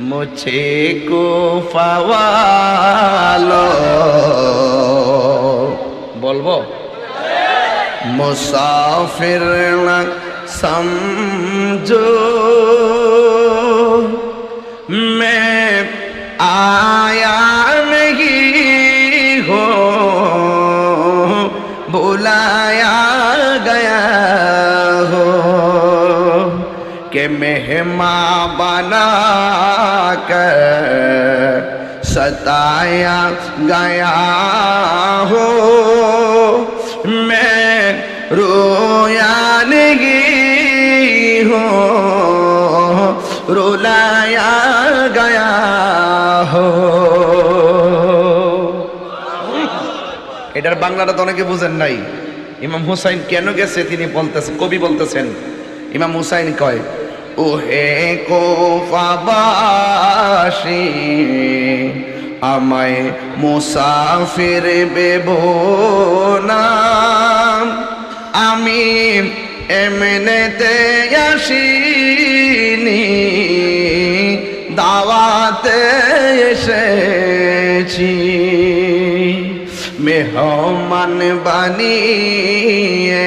মুছে কুফাওয়ালো বলব মুসাফির না সমঝো মে আয়া নহী হো বুলায়া গয়া کے مہما بنا کر ستایا گیا ہو میں رویا نگی ہوں رولایا گیا ہو এটার বাংলাটা তো অনেকে বুঝেন নাই। ইমাম হুসাইন কেন গেছে তিনি বলতেছেন কবি বলতেছেন। ইমাম হুসাইন কয় ও হে কোফাবাসী আমায় মুসাফির বেব না। আমি এমনেতে আসিনি দাওয়াতে এসেছি। মেহমান বানিয়ে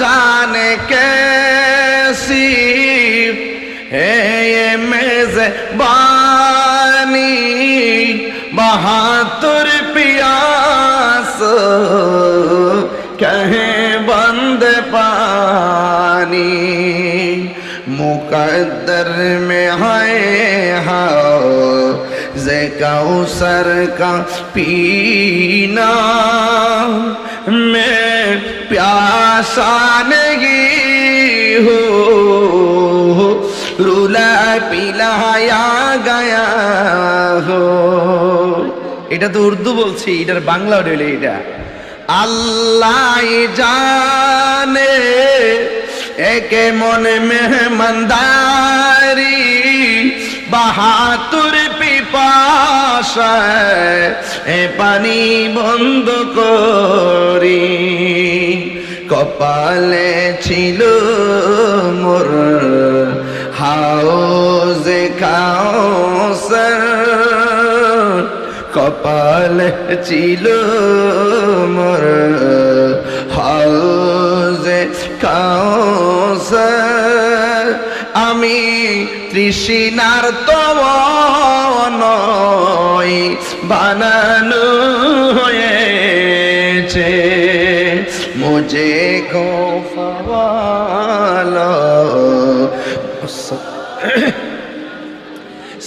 जाने कैसी है ये मेजबानी बहातुर प्यास कहे बंद पानी मुकद्दर में है हाँ जे काउसर का पीना मैं प्यासा नहीं हूँ रुला पिलाया गया हो এটা তো উর্দু বলছি এটার বাংলা হইল এটা আল্লাহ জানে একে মনে মেহমানদারি বাহাতুর পিপাসায় এ পানি বন্ধ করি। কপালে ছিল মোর হাউজে কাউসার কপালে ছিল মোর তৃষ্ণার নয় বানানো হয়েছে। মুঝে গো ফওয়ালো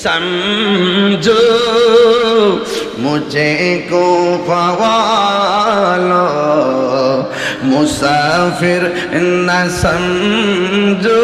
সমঝো মুঝে গো ফওয়ালো মুসাফির না সমঝো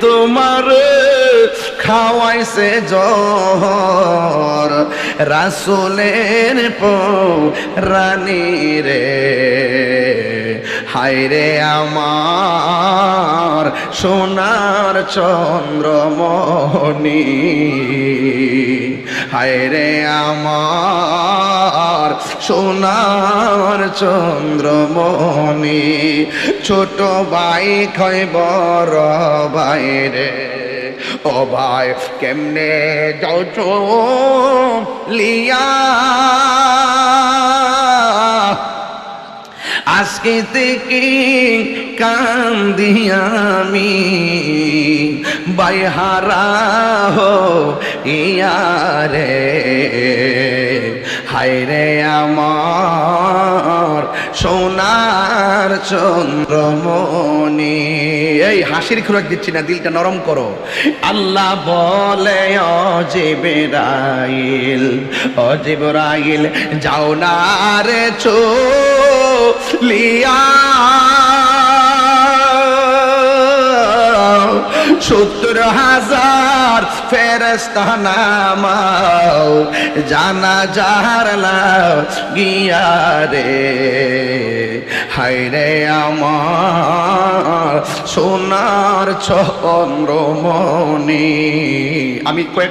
তোমার খাওয়াইছে জ্বর। রাসুলের রানী রে হায়রে আমার সোনার চন্দ্রমণি, হায়রে আমার সোনার চন্দ্রমণি, ছোট ভাই খয়, বড় বাইরে ও ভাই, কেমনে যাও লিয়া? আজকে থেকে কান্দি আমি, বাইহারা হো ইয়ারে, হায়রে আমার সোনার চন্দ্রমণি। এই হাসির খোরাক দিচ্ছি না, দিলটা নরম করো। আল্লাহ বলে অজেবেরাইল অজেবরাইল যাও না রে চো। সত্তর হাজার ফেরস্তা নামাও জানা যাহার গিয়া রে। হায়রে আমার সোনার চন্দ্রমণি। আমি কয়েক